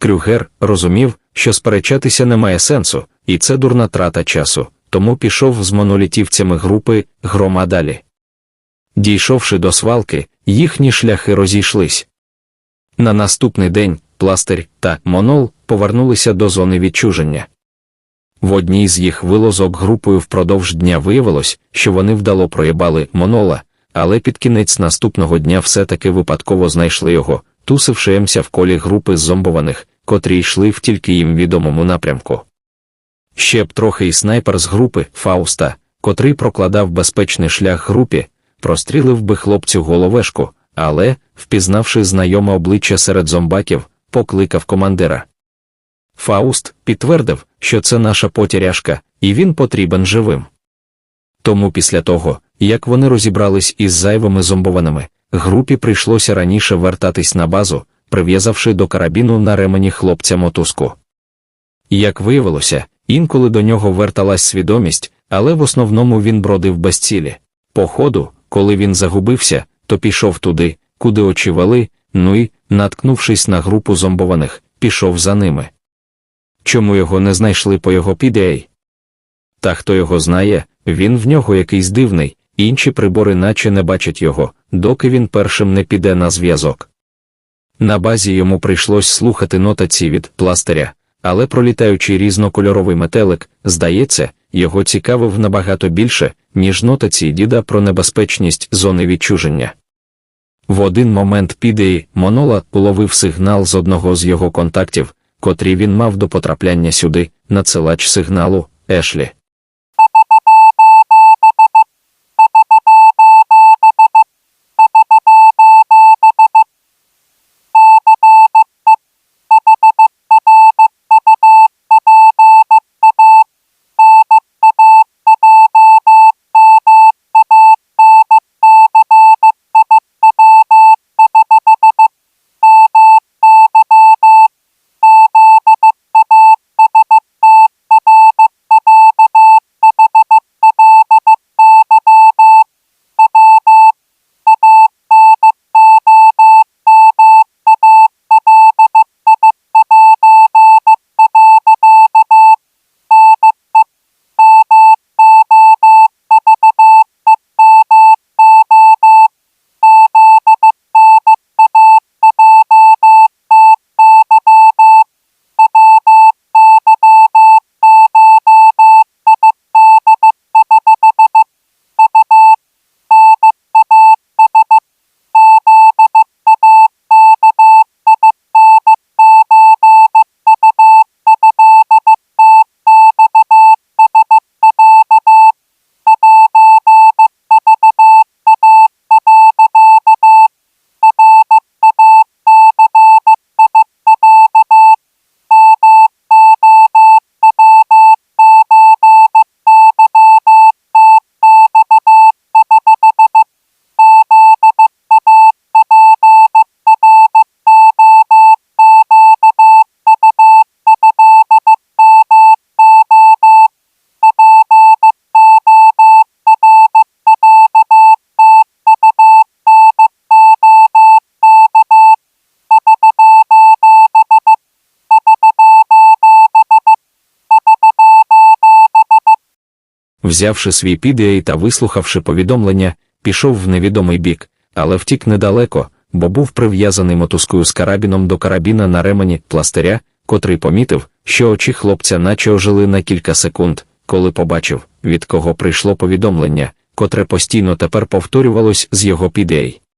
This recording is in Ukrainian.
Крюгер розумів, що сперечатися немає сенсу, і це дурна трата часу, тому пішов з монолітівцями групи грома далі. Дійшовши до свалки, їхні шляхи розійшлись. На наступний день пластир та монол повернулися до зони відчуження. В одній з їх вилозок групою впродовж дня виявилось, що вони вдало проїбали монола, але під кінець наступного дня все-таки випадково знайшли його, тусивши в колі групи зомбованих, котрі йшли в тільки їм відомому напрямку. Ще б трохи і снайпер з групи Фауста, котрий прокладав безпечний шлях групі, прострілив би хлопцю головешку, але, впізнавши знайоме обличчя серед зомбаків, покликав командира. Фауст підтвердив, що це наша потіряшка, і він потрібен живим. Тому після того, як вони розібрались із зайвими зомбованими, групі прийшлося раніше вертатись на базу, прив'язавши до карабіну на ремені хлопця мотузку. Як виявилося, інколи до нього верталась свідомість, але в основному він бродив без цілі. По ходу, коли він загубився, то пішов туди, куди очі вели, ну і, наткнувшись на групу зомбованих, пішов за ними. Чому його не знайшли по його підеї? Та хто його знає, він в нього якийсь дивний, інші прибори наче не бачать його, доки він першим не піде на зв'язок. На базі йому прийшлось слухати нотації від пластиря, але пролітаючий різнокольоровий метелик, здається, його цікавив набагато більше, ніж нотації діда про небезпечність зони відчуження. В один момент підеї Монола уловив сигнал з одного з його контактів, котрий він мав до потрапляння сюди, надсилач сигналу Ешлі. Взявши свій підеї та вислухавши повідомлення, пішов в невідомий бік, але втік недалеко, бо був прив'язаний мотузкою з карабіном до карабіна на ремені пластиря, котрий помітив, що очі хлопця наче ожили на кілька секунд, коли побачив, від кого прийшло повідомлення, котре постійно тепер повторювалось з його підей.